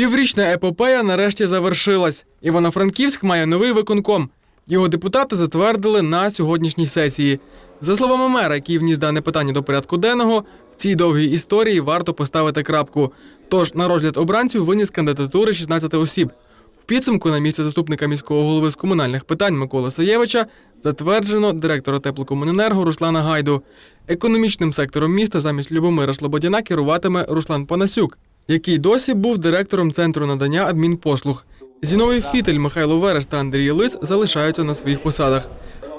Піврічна епопея нарешті завершилась. Івано-Франківськ має новий виконком. Його депутати затвердили на сьогоднішній сесії. За словами мера, який вніс дане питання до порядку денного, в цій довгій історії варто поставити крапку. Тож на розгляд обранців виніс кандидатури 16 осіб. В підсумку на місце заступника міського голови з комунальних питань Миколи Саєвича затверджено директора теплокомуненерго Руслана Гайду. Економічним сектором міста замість Любомира Слободяна керуватиме Руслан Панасюк, який досі був директором центру надання адмінпослуг. Зіновий Фітель, Михайло Верес та Андрій Лис залишаються на своїх посадах.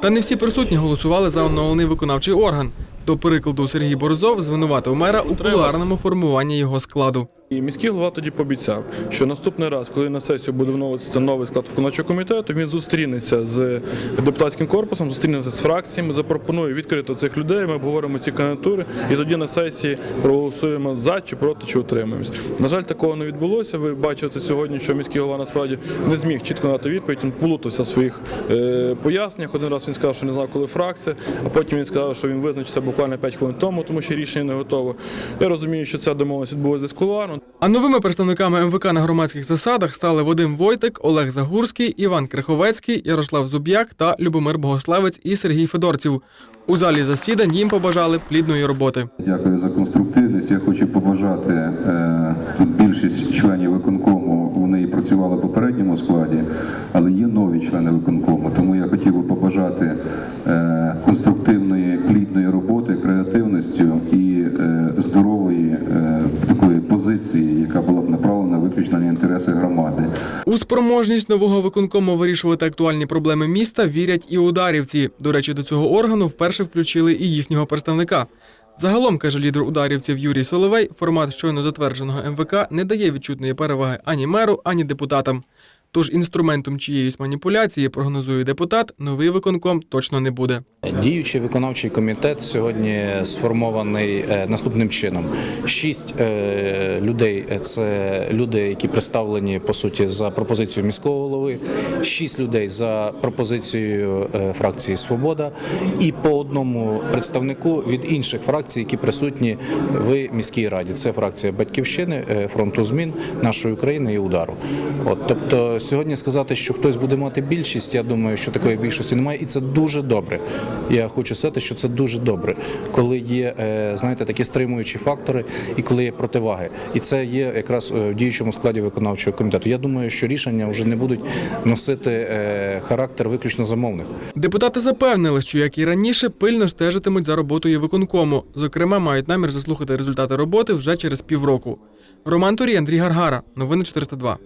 Та не всі присутні голосували за оновлений виконавчий орган. До прикладу, Сергій Борзов звинуватив мера у кулуарному формуванні його складу. І міський голова тоді пообіцяв, що наступний раз, коли на сесію буде вносити новий склад виконавчого комітету, він зустрінеться з депутатським корпусом, зустрінеться з фракціями, запропонує відкрито цих людей. Ми обговоримо ці кандидатури, і тоді на сесії проголосуємо за чи проти, чи утримаємось. На жаль, такого не відбулося. Ви бачите сьогодні, що міський голова насправді не зміг чітко дати відповідь. Він плутався в своїх е, поясненнях. Один раз він сказав, що не знав, коли фракція, а потім він сказав, що він визначився буквально 5 хвилин тому, тому що рішення не готове. Я розумію, що ця домовленість відбулася десь кулуарно. А новими представниками МВК на громадських засадах стали Вадим Войтик, Олег Загурський, Іван Криховецький, Ярослав Зуб'як та Любомир Богославець і Сергій Федорців. У залі засідань їм побажали плідної роботи. Дякую за конструктивність. Я хочу побажати е, більшість членів виконкому. Вони працювали в попередньому складі, але є нові члени виконкому. Тому я хотів би побажати е, конструктивної, такої позиції, яка була б направлена виключно на інтереси громади. У спроможність нового виконкому вирішувати актуальні проблеми міста вірять і ударівці. До речі, до цього органу вперше включили і їхнього представника. Загалом, каже лідер ударівців Юрій Соловей, формат щойно затвердженого МВК не дає відчутної переваги ані меру, ані депутатам. Тож інструментом чиєїсь маніпуляції, прогнозує депутат, новий виконком точно не буде. Діючий виконавчий комітет сьогодні сформований е, наступним чином: шість е, людей це люди, які представлені по суті за пропозицією міського голови, шість людей за пропозицією е, фракції Свобода, і по одному представнику від інших фракцій, які присутні в міській раді. Це фракція Батьківщини, е, фронту змін нашої України і удару. От тобто, сьогодні сказати, що хтось буде мати більшість, я думаю, що такої більшості немає, і це дуже добре. Я хочу сказати, що це дуже добре, коли є, е, знаєте, такі стримуючі фактори і коли є противаги. І це є якраз е, в діючому складі виконавчого комітету. Я думаю, що рішення вже не будуть носити е, характер виключно замовних. Депутати запевнили, що як і раніше пильно стежитимуть за роботою виконкому. Зокрема, мають намір заслухати результати роботи вже через півроку. Роман Турій, Андрій Гаргара. Новини 402.